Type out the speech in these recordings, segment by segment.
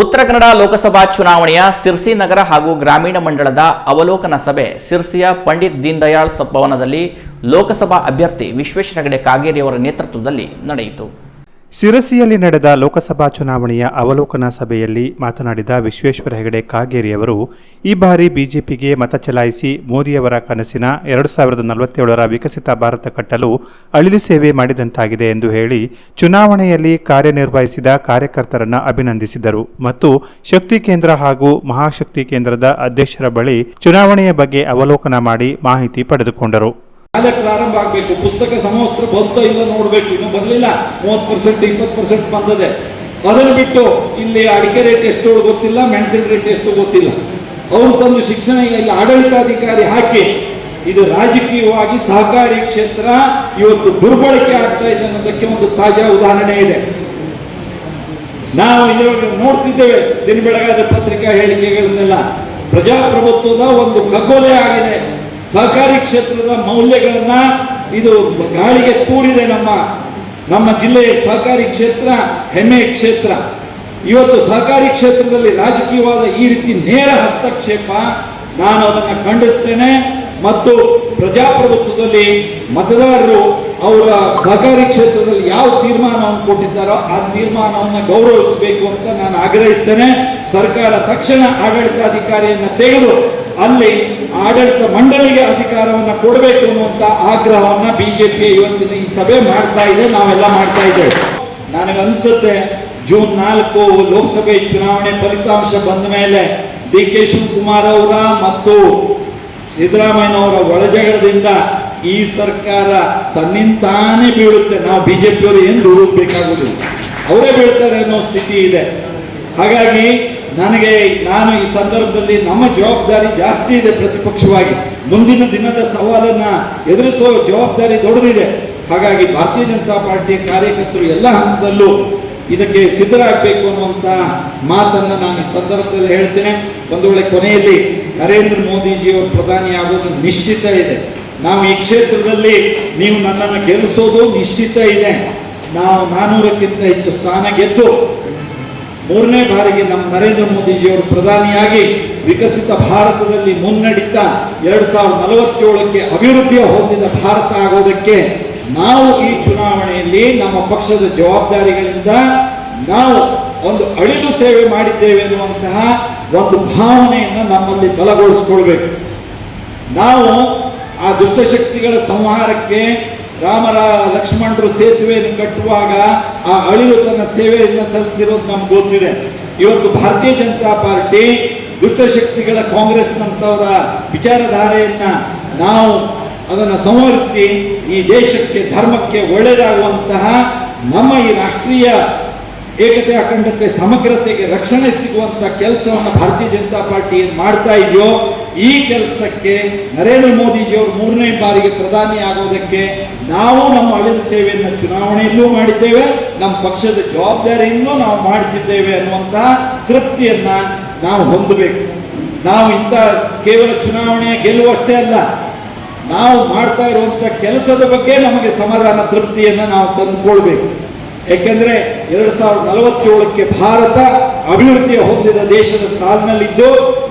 ಉತ್ತರ ಕನ್ನಡ ಲೋಕಸಭಾ ಚುನಾವಣೆಯ ಸಿರ್ಸಿ ನಗರ ಹಾಗೂ ಗ್ರಾಮೀಣ ಮಂಡಳದ ಅವಲೋಕನ ಸಭೆ ಸಿರ್ಸಿಯ ಪಂಡಿತ್ ದೀನ್ ದಯಾಳ್ ಭವನದಲ್ಲಿ ಲೋಕಸಭಾ ಅಭ್ಯರ್ಥಿ ವಿಶ್ವೇಶ್ವರ ಹೆಗಡೆ ಕಾಗೇರಿಯವರ ನೇತೃತ್ವದಲ್ಲಿ ನಡೆಯಿತು. ಸಿರಸಿಯಲ್ಲಿ ನಡೆದ ಲೋಕಸಭಾ ಚುನಾವಣೆಯ ಅವಲೋಕನ ಸಭೆಯಲ್ಲಿ ಮಾತನಾಡಿದ ವಿಶ್ವೇಶ್ವರ ಹೆಗಡೆ ಕಾಗೇರಿ ಅವರು ಈ ಬಾರಿ ಬಿಜೆಪಿಗೆ ಮತ ಚಲಾಯಿಸಿ ಮೋದಿಯವರ ಕನಸಿನ ಎರಡು ಸಾವಿರದ ನಲವತ್ತೇಳರ ವಿಕಸಿತ ಭಾರತ ಕಟ್ಟಲು ಅಳಿಲು ಸೇವೆ ಮಾಡಿದಂತಾಗಿದೆ ಎಂದು ಹೇಳಿ ಚುನಾವಣೆಯಲ್ಲಿ ಕಾರ್ಯನಿರ್ವಹಿಸಿದ ಕಾರ್ಯಕರ್ತರನ್ನು ಅಭಿನಂದಿಸಿದರು. ಮತ್ತು ಶಕ್ತಿ ಕೇಂದ್ರ ಹಾಗೂ ಮಹಾಶಕ್ತಿ ಕೇಂದ್ರದ ಅಧ್ಯಕ್ಷರ ಬಳಿ ಚುನಾವಣೆಯ ಬಗ್ಗೆ ಅವಲೋಕನ ಮಾಡಿ ಮಾಹಿತಿ ಪಡೆದುಕೊಂಡರು. ಶಾಲೆ ಪ್ರಾರಂಭ ಆಗ್ಬೇಕು. ಪುಸ್ತಕ ಸಮವಸ್ತ್ರ ಬಂತೋ ಇಲ್ಲ ನೋಡ್ಬೇಕು. ಇನ್ನು ಬರಲಿಲ್ಲ. ಮೂವತ್ ಪರ್ಸೆಂಟ್ ಇಪ್ಪತ್ತು ಪರ್ಸೆಂಟ್ ಬಂದದೆ. ಅದನ್ನು ಬಿಟ್ಟು ಇಲ್ಲಿ ಅಡಿಕೆ ರೇಟ್ ಎಷ್ಟು ಗೊತ್ತಿಲ್ಲ, ಮೆಣಸಿನ ರೇಟ್ ಎಷ್ಟು ಗೊತ್ತಿಲ್ಲ. ಅವ್ರು ತಂದು ಶಿಕ್ಷಣ ಇಲ್ಲಿ, ಆಡಳಿತಾಧಿಕಾರಿ ಹಾಕಿ. ಇದು ರಾಜಕೀಯವಾಗಿ ಸಹಕಾರಿ ಕ್ಷೇತ್ರ ಇವತ್ತು ದುರ್ಬಳಕೆ ಆಗ್ತಾ ಇದೆ ಅನ್ನೋದಕ್ಕೆ ಒಂದು ತಾಜಾ ಉದಾಹರಣೆ ಇದೆ. ನಾವು ಇವಾಗ ನೋಡ್ತಿದ್ದೇವೆ, ದಿನ ಬೆಳಗಾದ ಪತ್ರಿಕಾ ಹೇಳಿಕೆಗಳನ್ನೆಲ್ಲ. ಪ್ರಜಾಪ್ರಭುತ್ವದ ಒಂದು ಕಗ್ಗೊಲೆ ಆಗಿದೆ. ಸಹಕಾರಿ ಕ್ಷೇತ್ರದ ಮೌಲ್ಯಗಳನ್ನ ಇದು ಗಾಳಿಗೆ ತೂರಿದೆ ನಮ್ಮ ನಮ್ಮ ಜಿಲ್ಲೆಯ ಸಹಕಾರಿ ಕ್ಷೇತ್ರ ಹೆಮ್ಮೆಯ ಕ್ಷೇತ್ರ. ಇವತ್ತು ಸಹಕಾರಿ ಕ್ಷೇತ್ರದಲ್ಲಿ ರಾಜಕೀಯವಾದ ಈ ರೀತಿ ನೇರ ಹಸ್ತಕ್ಷೇಪ ನಾನು ಅದನ್ನು ಖಂಡಿಸ್ತೇನೆ. ಮತ್ತು ಪ್ರಜಾಪ್ರಭುತ್ವದಲ್ಲಿ ಮತದಾರರು ಅವರ ಸಹಕಾರಿ ಕ್ಷೇತ್ರದಲ್ಲಿ ಯಾವ ತೀರ್ಮಾನವನ್ನು ಕೊಟ್ಟಿದ್ದಾರೋ ಆ ತೀರ್ಮಾನವನ್ನು ಗೌರವಿಸಬೇಕು ಅಂತ ನಾನು ಆಗ್ರಹಿಸ್ತೇನೆ. ಸರ್ಕಾರ ತಕ್ಷಣ ಆಡಳಿತಾಧಿಕಾರಿಯನ್ನು ತೆಗೆದು ಅಲ್ಲಿ ಆಡಳಿತ ಮಂಡಳಿಗೆ ಅಧಿಕಾರವನ್ನು ಕೊಡಬೇಕು ಅನ್ನುವಂತ ಆಗ್ರಹವನ್ನ ಬಿಜೆಪಿ ಇವತ್ತಿನ ಈ ಸಭೆ ಮಾಡ್ತಾ ಇದೆ, ನಾವೆಲ್ಲ ಮಾಡ್ತಾ ಇದ್ದೇವೆ. ಅನಿಸುತ್ತೆ, ಜೂನ್ ನಾಲ್ಕು ಲೋಕಸಭೆ ಚುನಾವಣೆ ಫಲಿತಾಂಶ ಬಂದ ಮೇಲೆ ಡಿ ಕೆ ಶಿವಕುಮಾರ್ ಅವರ ಮತ್ತು ಸಿದ್ದರಾಮಯ್ಯನವರ ಒಳಜಗಳದಿಂದ ಈ ಸರ್ಕಾರ ತನ್ನಿಂತಾನೇ ಬೀಳುತ್ತೆ. ನಾವು ಬಿಜೆಪಿಯವರು ಏನು ದುಡಿಬೇಕಾಗುದಿಲ್ಲ ಅವರೇ ಬೀಳ್ತಾರೆ ಅನ್ನೋ ಸ್ಥಿತಿ ಇದೆ. ಹಾಗಾಗಿ ನನಗೆ, ನಾನು ಈ ಸಂದರ್ಭದಲ್ಲಿ ನಮ್ಮ ಜವಾಬ್ದಾರಿ ಜಾಸ್ತಿ ಇದೆ ಪ್ರತಿಪಕ್ಷವಾಗಿ. ಮುಂದಿನ ದಿನದ ಸವಾಲನ್ನ ಎದುರಿಸುವ ಜವಾಬ್ದಾರಿ ದೊಡ್ಡದಿದೆ. ಹಾಗಾಗಿ ಭಾರತೀಯ ಜನತಾ ಪಾರ್ಟಿಯ ಕಾರ್ಯಕರ್ತರು ಎಲ್ಲ ಹಂತದಲ್ಲೂ ಇದಕ್ಕೆ ಸಿದ್ಧರಾಗಬೇಕು ಅನ್ನುವಂತ ಮಾತನ್ನ ನಾನು ಈ ಸಂದರ್ಭದಲ್ಲಿ ಹೇಳ್ತೇನೆ. ಒಂದು ವೇಳೆ ಕೊನೆಯಲ್ಲಿ ನರೇಂದ್ರ ಮೋದಿಜಿಯವರು ಪ್ರಧಾನಿ ಆಗೋದು ನಿಶ್ಚಿತ ಇದೆ. ನಾವು ಈ ಕ್ಷೇತ್ರದಲ್ಲಿ ನೀವು ನನ್ನನ್ನು ಗೆಲ್ಲಿಸೋದು ನಿಶ್ಚಿತ ಇದೆ. ನಾವು ನಾನೂರಕ್ಕಿಂತ ಹೆಚ್ಚು ಸ್ಥಾನ ಗೆದ್ದು ಮೂರನೇ ಬಾರಿಗೆ ನಮ್ಮ ನರೇಂದ್ರ ಮೋದಿಜಿಯವರು ಪ್ರಧಾನಿಯಾಗಿ ವಿಕಸಿತ ಭಾರತದಲ್ಲಿ ಮುನ್ನಡೆದ ಎರಡು ಸಾವಿರದ ನಲವತ್ತೇಳಕ್ಕೆ ಅಭಿವೃದ್ಧಿಯ ಹೊಂದಿದ ಭಾರತ ಆಗೋದಕ್ಕೆ ನಾವು ಈ ಚುನಾವಣೆಯಲ್ಲಿ ನಮ್ಮ ಪಕ್ಷದ ಜವಾಬ್ದಾರಿಗಳಿಂದ ನಾವು ಒಂದು ಅಳಿಲು ಸೇವೆ ಮಾಡಿದ್ದೇವೆ ಎನ್ನುವಂತಹ ಒಂದು ಭಾವನೆಯನ್ನು ನಮ್ಮಲ್ಲಿ ಬಲಗೊಳಿಸಿಕೊಳ್ಬೇಕು. ನಾವು ಆ ದುಷ್ಟಶಕ್ತಿಗಳ ಸಂಹಾರಕ್ಕೆ ರಾಮರ ಲಕ್ಷ್ಮಣರು ಸೇತುವೆಯನ್ನು ಕಟ್ಟುವಾಗ ಆ ಅಳಿಲು ತನ್ನ ಸೇವೆಯನ್ನು ಸಲ್ಲಿಸಿರೋದು ನಮ್ಗೆ ಗೊತ್ತಿದೆ. ಇವತ್ತು ಭಾರತೀಯ ಜನತಾ ಪಾರ್ಟಿ ದುಷ್ಟಶಕ್ತಿಗಳ ಕಾಂಗ್ರೆಸ್ನಂತವರ ವಿಚಾರಧಾರೆಯನ್ನ ನಾವು ಅದನ್ನು ಸಂವರಿಸಿ ಈ ದೇಶಕ್ಕೆ, ಧರ್ಮಕ್ಕೆ ಒಳ್ಳೆಯದಾಗುವಂತಹ ನಮ್ಮ ಈ ರಾಷ್ಟ್ರೀಯ ಏಕತೆ ಅಖಂಡತೆ ಸಮಗ್ರತೆಗೆ ರಕ್ಷಣೆ ಸಿಗುವಂತ ಕೆಲಸವನ್ನು ಭಾರತೀಯ ಜನತಾ ಪಾರ್ಟಿ ಏನ್ ಮಾಡ್ತಾ ಇದೆಯೋ, ಈ ಕೆಲಸಕ್ಕೆ ನರೇಂದ್ರ ಮೋದಿಜಿಯವರು ಮೂರನೇ ಬಾರಿಗೆ ಪ್ರಧಾನಿ ಆಗೋದಕ್ಕೆ ನಾವು ನಮ್ಮ ಅಳಿದ ಸೇವೆಯನ್ನು ಚುನಾವಣೆಯಲ್ಲೂ ಮಾಡಿದ್ದೇವೆ, ನಮ್ಮ ಪಕ್ಷದ ಜವಾಬ್ದಾರಿಯನ್ನು ನಾವು ಮಾಡ್ತಿದ್ದೇವೆ ಅನ್ನುವಂತ ತೃಪ್ತಿಯನ್ನ ನಾವು ಹೊಂದಬೇಕು. ನಾವು ಇಂಥ ಕೇವಲ ಚುನಾವಣೆ ಗೆಲ್ಲುವಷ್ಟೇ ಅಲ್ಲ, ನಾವು ಮಾಡ್ತಾ ಇರುವಂತ ಕೆಲಸದ ಬಗ್ಗೆ ನಮಗೆ ಸಮಾಧಾನ, ತೃಪ್ತಿಯನ್ನ ನಾವು ತಂದುಕೊಳ್ಬೇಕು. ಯಾಕೆಂದ್ರೆ ಎರಡ್ ಸಾವಿರದ ನಲವತ್ತೇಳಕ್ಕೆ ಭಾರತ ಅಭಿವೃದ್ಧಿ ಹೊಂದಿದ ದೇಶದ ಸಾಲಿನಲ್ಲಿದ್ದು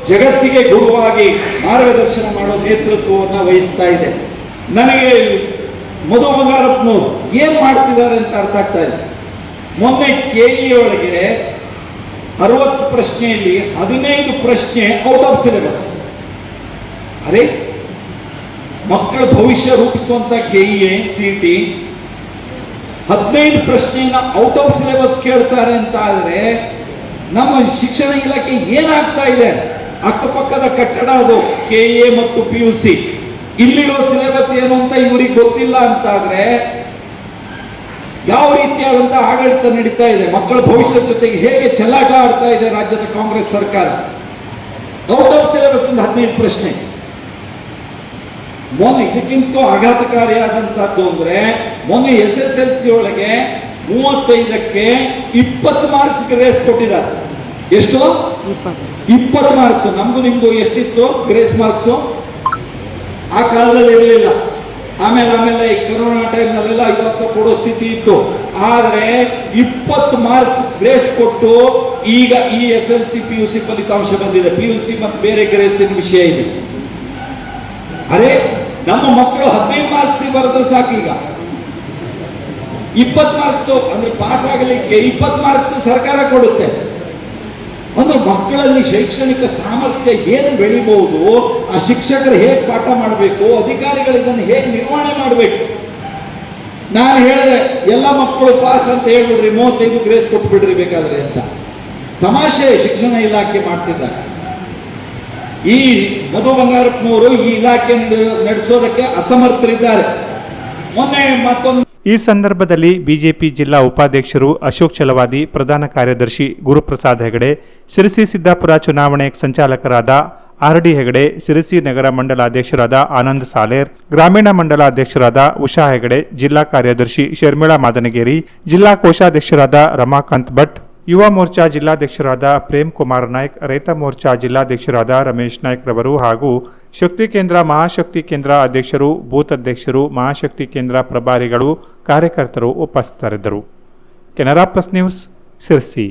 ಜಗತ್ತಿಗೆ ಗುರುವಾಗಿ ಮಾರ್ಗದರ್ಶನ ಮಾಡೋ ನೇತೃತ್ವವನ್ನು ವಹಿಸ್ತಾ ಇದೆ. ನನಗೆ ಮಧು ಏನ್ ಮಾಡ್ತಿದ್ದಾರೆ ಅಂತ ಅರ್ಥ ಆಗ್ತಾ ಇದೆ. ಮೊನ್ನೆ ಕೆ ಒಳಗೆ ಅರವತ್ತು ಪ್ರಶ್ನೆಯಲ್ಲಿ ಹದಿನೈದು ಪ್ರಶ್ನೆ ಔಟ್ ಆಫ್ ಸಿಲೆಬಸ್ ಅರೆ ಮಕ್ಕಳ ಭವಿಷ್ಯ ರೂಪಿಸುವಂತ ಕೆಇಎ ಸಿ ಟಿ ಹದಿನೈದು ಪ್ರಶ್ನೆಯನ್ನು ಔಟ್ ಆಫ್ ಸಿಲೆಬಸ್ ಕೇಳ್ತಾರೆ ಅಂತ ಆದರೆ ನಮ್ಮ ಶಿಕ್ಷಣ ಇಲಾಖೆ ಏನಾಗ್ತಾ ಇದೆ? ಅಕ್ಕಪಕ್ಕದ ಕಟ್ಟಡ ಅದು ಕೆ ಎ ಮತ್ತು ಪಿ ಯು ಸಿ ಇಲ್ಲಿರೋ ಸಿಲೆಬಸ್ ಏನು ಅಂತ ಇವರಿಗೆ ಗೊತ್ತಿಲ್ಲ ಅಂತ ಆದ್ರೆ ಯಾವ ರೀತಿಯಾದಂತಹ ಆಡಳಿತ ನಡೀತಾ ಇದೆ? ಮಕ್ಕಳ ಭವಿಷ್ಯದ ಜೊತೆಗೆ ಹೇಗೆ ಚಲಾಟ ಆಡ್ತಾ ಇದೆ ರಾಜ್ಯದ ಕಾಂಗ್ರೆಸ್ ಸರ್ಕಾರ? ಔಟ್ ಆಫ್ ಸಿಲೆಬಸ್ ಇಂದ ಹದಿನೈದು ಪ್ರಶ್ನೆ. ಮೊನ್ನೆ ಇದಕ್ಕಿಂತ ಆಘಾತಕಾರಿಯಾದಂತಹದ್ದು ಅಂದ್ರೆ ಮೊನ್ನೆ ಎಸ್ ಎಸ್ ಎಲ್ ಸಿ ಒಳಗೆ ಮೂವತ್ತೈದಕ್ಕೆ ಇಪ್ಪತ್ತು ಮಾರ್ಕ್ಸ್ ಗ್ರೇಸ್ ಕೊಟ್ಟಿದ್ದಾರೆ. ಎಷ್ಟು? ಇಪ್ಪತ್ತು. ಮಾರ್ಕ್ಸ್ ನಮಗೂ ನಿಮ್ಗೂ ಎಷ್ಟಿತ್ತು? ಗ್ರೇಸ್ ಮಾರ್ಕ್ಸ್ ಆ ಕಾಲದಲ್ಲಿ ಇರಲಿಲ್ಲ. ಆಮೇಲೆ ಆಮೇಲೆ ಈ ಕೊರೋನಾ ಟೈಮ್ನಲ್ಲೆಲ್ಲ ಐವತ್ತು ಕೊಡೋ ಸ್ಥಿತಿ ಇತ್ತು. ಆದರೆ ಇಪ್ಪತ್ತು ಮಾರ್ಕ್ಸ್ ಗ್ರೇಸ್ ಕೊಟ್ಟು ಈಗ ಈ S L C P U C ಫಲಿತಾಂಶ ಬಂದಿದೆ. ಪಿ ಯು ಸಿ ಮತ್ತು ಬೇರೆ ಗ್ರೇಸಿನ ವಿಷಯ ಇದೆ. ಅರೆ ನಮ್ಮ ಮಕ್ಕಳು ಹದಿನೈದು ಮಾರ್ಕ್ಸ್ ಬರೆದ್ರೆ ಸಾಕು ಈಗ. ಇಪ್ಪತ್ತು ಮಾರ್ಕ್ಸ್ ಅಂದ್ರೆ ಪಾಸ್ ಆಗಲಿಕ್ಕೆ ಇಪ್ಪತ್ತು ಮಾರ್ಕ್ಸ್ ಸರ್ಕಾರ ಕೊಡುತ್ತೆ. ಅಂದ್ರೆ ಮಕ್ಕಳಲ್ಲಿ ಶೈಕ್ಷಣಿಕ ಸಾಮರ್ಥ್ಯ ಏನು ಬೆಳಿಬಹುದು, ಆ ಶಿಕ್ಷಕರು ಹೇಗೆ ಪಾಠ ಮಾಡಬೇಕು ಅಧಿಕಾರಿಗಳು ಇದನ್ನು ಹೇಗೆ ನಿರ್ವಹಣೆ ಮಾಡಬೇಕು? ನಾನು ಹೇಳಿದೆ, ಎಲ್ಲ ಮಕ್ಕಳು ಪಾಸ್ ಅಂತ ಹೇಳ್ಬಿಡ್ರಿ, ಮೂವತ್ತೈದು ಗ್ರೇಸ್ ಕೊಟ್ಬಿಡ್ರಿ ಬೇಕಾದ್ರೆ ಅಂತ. ತಮಾಷೆ ಶಿಕ್ಷಣ ಇಲಾಖೆ ಮಾಡ್ತಿದ್ದಾರೆ. ಈ ಮಧು ಬಂಗಾರಪ್ಪನವರು ಈ ಇಲಾಖೆ ನಡೆ- ನಡೆಸೋದಕ್ಕೆ ಅಸಮರ್ಥರಿದ್ದಾರೆ. ಮೊನ್ನೆ ಮತ್ತೊಂದು ಈ ಸಂದರ್ಭದಲ್ಲಿ ಬಿಜೆಪಿ ಜಿಲ್ಲಾ ಉಪಾಧ್ಯಕ್ಷರು ಅಶೋಕ್ ಚಲವಾದಿ, ಪ್ರಧಾನ ಕಾರ್ಯದರ್ಶಿ ಗುರುಪ್ರಸಾದ್ ಹೆಗಡೆ ಶಿರಸಿ ಸಿದ್ದಾಪುರ ಚುನಾವಣೆ ಸಂಚಾಲಕರಾದ ಆರ್ ಡಿ ಹೆಗಡೆ ಶಿರಸಿ ನಗರ ಮಂಡಲಾಧ್ಯಕ್ಷರಾದ ಆನಂದ್ ಸಾಲೇರ್, ಗ್ರಾಮೀಣ ಮಂಡಲಾಧ್ಯಕ್ಷರಾದ ಉಷಾ ಹೆಗಡೆ, ಜಿಲ್ಲಾ ಕಾರ್ಯದರ್ಶಿ ಶರ್ಮಿಳಾ ಮಾದನಗೇರಿ, ಜಿಲ್ಲಾ ಕೋಶಾಧ್ಯಕ್ಷರಾದ ರಮಾಕಾಂತ್ ಭಟ್ ಯುವ ಮೋರ್ಚಾ ಜಿಲ್ಲಾಧ್ಯಕ್ಷರಾದ ಪ್ರೇಮ್ ಕುಮಾರ್ ನಾಯ್ಕ್, ರೈತ ಮೋರ್ಚಾ ಜಿಲ್ಲಾಧ್ಯಕ್ಷರಾದ ರಮೇಶ್ ನಾಯ್ಕ್ ರವರು ಹಾಗೂ ಶಕ್ತಿ ಕೇಂದ್ರ, ಮಹಾಶಕ್ತಿ ಕೇಂದ್ರ ಅಧ್ಯಕ್ಷರು, ಬೂತ್ ಅಧ್ಯಕ್ಷರು, ಮಹಾಶಕ್ತಿ ಕೇಂದ್ರ ಪ್ರಭಾರಿಗಳು, ಕಾರ್ಯಕರ್ತರು ಉಪಸ್ಥಿತರಿದ್ದರು. Canara plus news, Sirsi.